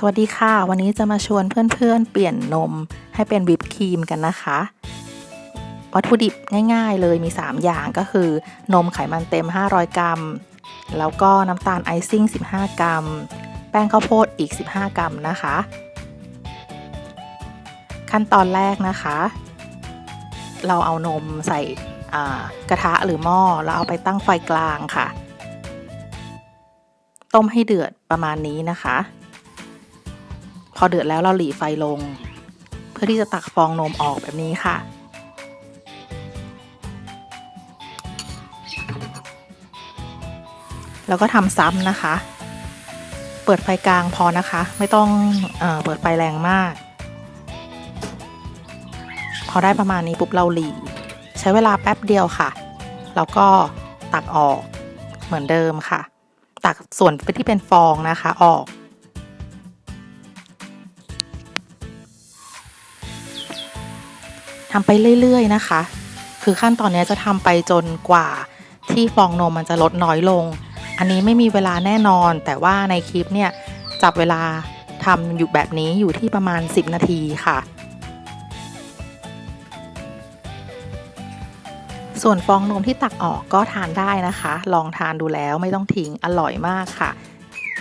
สวัสดีค่ะ วันนี้จะมาชวนเพื่อนๆเปลี่ยนนมให้เป็นวิปครีมกันนะคะ วัตถุดิบง่ายๆเลยมี 3 อย่างก็คือ นมไขมันเต็ม 500 กรัม แล้วก็น้ำตาลไอซิ่ง 15 กรัม แป้งข้าวโพดอีก 15 กรัมนะคะ ขั้นตอนแรกนะคะ เราเอานมใส่กระทะหรือหม้อแล้วเอาไปตั้งไฟกลางค่ะ ต้มให้เดือดประมาณนี้นะคะ พอเดือดแล้วเราหลีไฟลง เพื่อที่จะตักฟองนมออกแบบนี้ค่ะ แล้วก็ทำซ้ำนะคะ เปิดไฟกลางพอนะคะ ไม่ต้องเอเปิดไฟแรงมาก พอได้ประมาณนี้ปุ๊บเราหลีใช้เวลาแป๊บเดียวค่ะแล้วก็ตักออกเหมือนเดิมค่ะ ตักส่วนที่เป็นฟองนะคะออก ทำไปเรื่อยๆนะคะ คือขั้นตอนนี้จะทำไปจนกว่าที่ฟองนมมันจะลดน้อยลง อันนี้ไม่มีเวลาแน่นอน แต่ว่าในคลิปเนี่ยจับเวลาทำอยู่แบบนี้อยู่ที่ประมาณ 10 นาทีค่ะ ส่วนฟองนมที่ตักออกก็ทานได้นะคะ ลองทานดูแล้วไม่ต้องทิ้งอร่อยมากค่ะ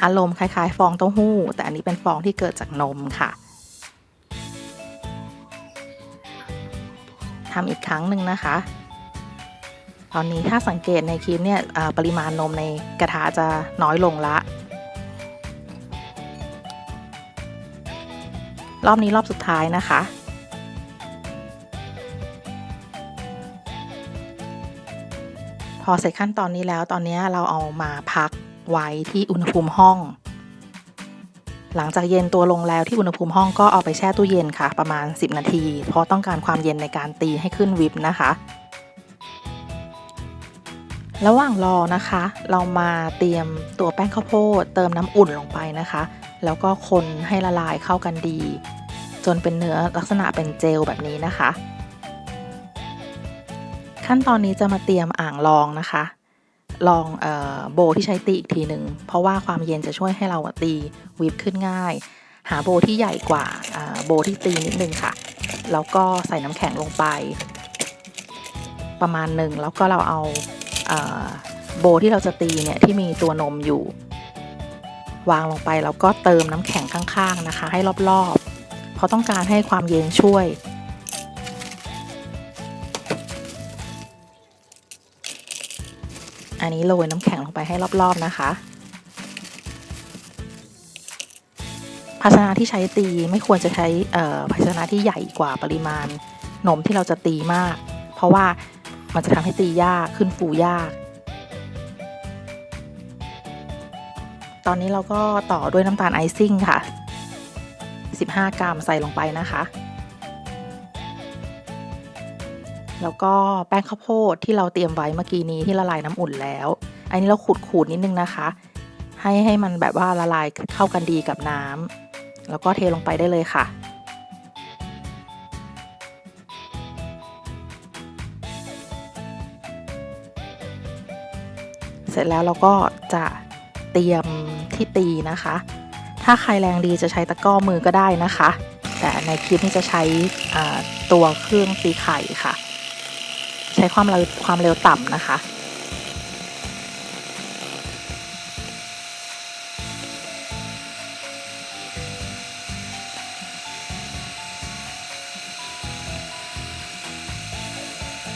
อารมณ์คล้ายๆ ฟองเต้าหู้ แต่อันนี้เป็นฟองที่เกิดจากนมค่ะ ทำอีกครั้งหนึ่งนะคะ ตอนนี้ถ้าสังเกตในคลิปเนี่ยปริมาณนมในกระทะจะน้อยลงละ รอบนี้รอบสุดท้ายนะคะพอเสร็จขั้นตอนนี้แล้วตอนนี้เราเอามาพักไว้ที่อุณหภูมิห้อง หลังจากเย็นตัวลงแล้วที่อุณหภูมิห้องก็เอาไปแช่ตู้เย็นค่ะ ประมาณ 10 นาที เพราะต้องการความเย็นในการตีให้ขึ้นวิปนะคะ ระหว่างรอนะคะ เรามาเตรียมตัวแป้งข้าวโพดเติมน้ำอุ่นลงไปนะคะ แล้วก็คนให้ละลายเข้ากันดี จนเป็นเนื้อลักษณะเป็นเจลแบบนี้นะคะ ขั้นตอนนี้จะมาเตรียมอ่างรองนะคะ ลองอโบที่ใช้ตีอีกทีหนึ่งเพราะว่าความเย็นจะช่วยให้เราตีวิปขึ้นง่าย หาโบที่ใหญ่กว่าโบที่ตีนิดนึงค่ะ แล้วก็ใส่น้ำแข็งลงไป ประมาณหนึ่งแล้วก็เราเอาโบที่เราจะตีเนี่ยที่มีตัวนมอยู่ วางลงไปแล้วก็เติมน้ำแข็งข้างๆนะคะ ให้รอบๆ เพราะต้องการให้ความเย็นช่วย อันนี้โรยน้ำแข็งลงไปให้รอบๆนะคะ ภาชนะที่ใช้ตีไม่ควรจะใช้ภาชนะที่ใหญ่กว่าปริมาณนมที่เราจะตีมาก เพราะว่ามันจะทำให้ตียากขึ้นฟูยาก ตอนนี้เราก็ต่อด้วยน้ำตาลไอซิ่งค่ะ 15 กรัมใส่ลงไปนะคะ แล้วก็แป้งข้าวโพดที่เราเตรียมไว้เมื่อกี้นี้ที่ละลายน้ำอุ่นแล้ว อันนี้เราขูดขูดนิดนึงนะคะ ให้ให้มันแบบว่าละลายเข้ากันดีกับน้ำแล้วก็เทลงไปได้เลยค่ะเสร็จแล้วเราก็จะเตรียมที่ตีนะคะ ถ้าใครแรงดีจะใช้ตะก้อมือก็ได้นะคะ แต่ในคลิปนี้จะใช้ตัวเครื่องตีไข่ค่ะ ใช้ความเร็วความเร็วต่ำนะคะ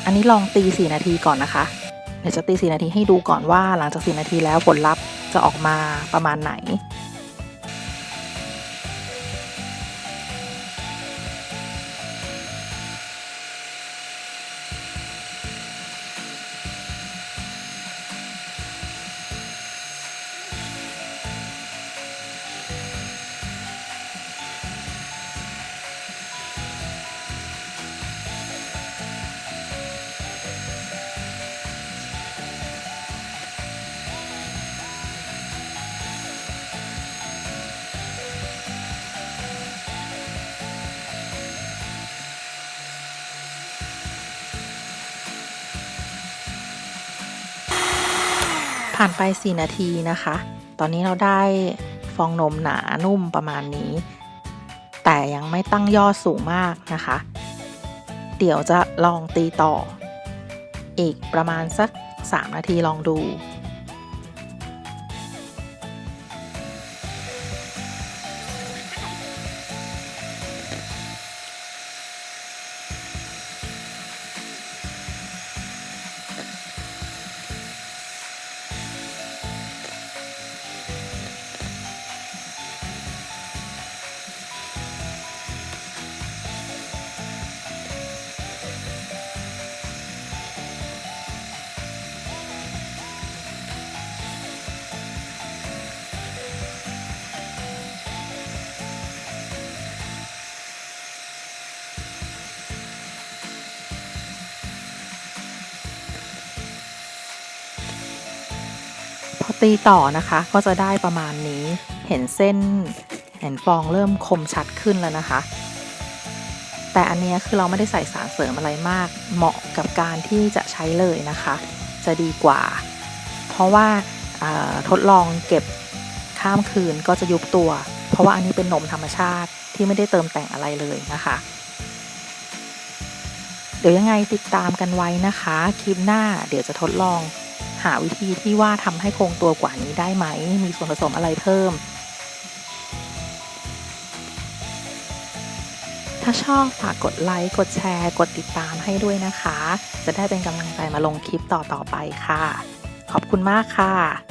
อันนี้ลองตี 4 นาทีก่อนนะคะ เดี๋ยวจะตี 4 นาทีให้ดูก่อนว่าหลังจาก 4 นาทีแล้วผลลัพธ์จะออกมาประมาณไหน ผ่านไป 4 นาทีนะคะ ตอนนี้เราได้ฟองนมหนานุ่มประมาณนี้ แต่ยังไม่ตั้งยอดสูงมากนะคะ เดี๋ยวจะลองตีต่อ อีกประมาณสัก 3 นาทีลองดู พอตีต่อนะคะก็จะได้ประมาณนี้เห็นเส้นเห็นฟองเริ่มคมชัดขึ้นแล้วนะคะ แต่อันเนี้ยคือเราไม่ได้ใส่สารเสริมอะไรมาก เหมาะกับการที่จะใช้เลยนะคะ จะดีกว่า เพราะว่าอ่าทดลองเก็บข้ามคืนก็จะยุบตัว เพราะว่าอันนี้เป็นนมธรรมชาติที่ไม่ได้เติมแต่งอะไรเลยนะคะ เดี๋ยวยังไงติดตามกันไว้นะคะ คลิปหน้าเดี๋ยวจะทดลอง หาวิธีที่ว่าทำให้คงตัวกว่านี้ได้ไหม มีส่วนผสมอะไรเพิ่ม ถ้าชอบฝากกดไลค์กดแชร์ กดติดตามให้ด้วยนะคะ จะได้เป็นกำลังใจมาลงคลิปต่อๆไปค่ะ ขอบคุณมากค่ะ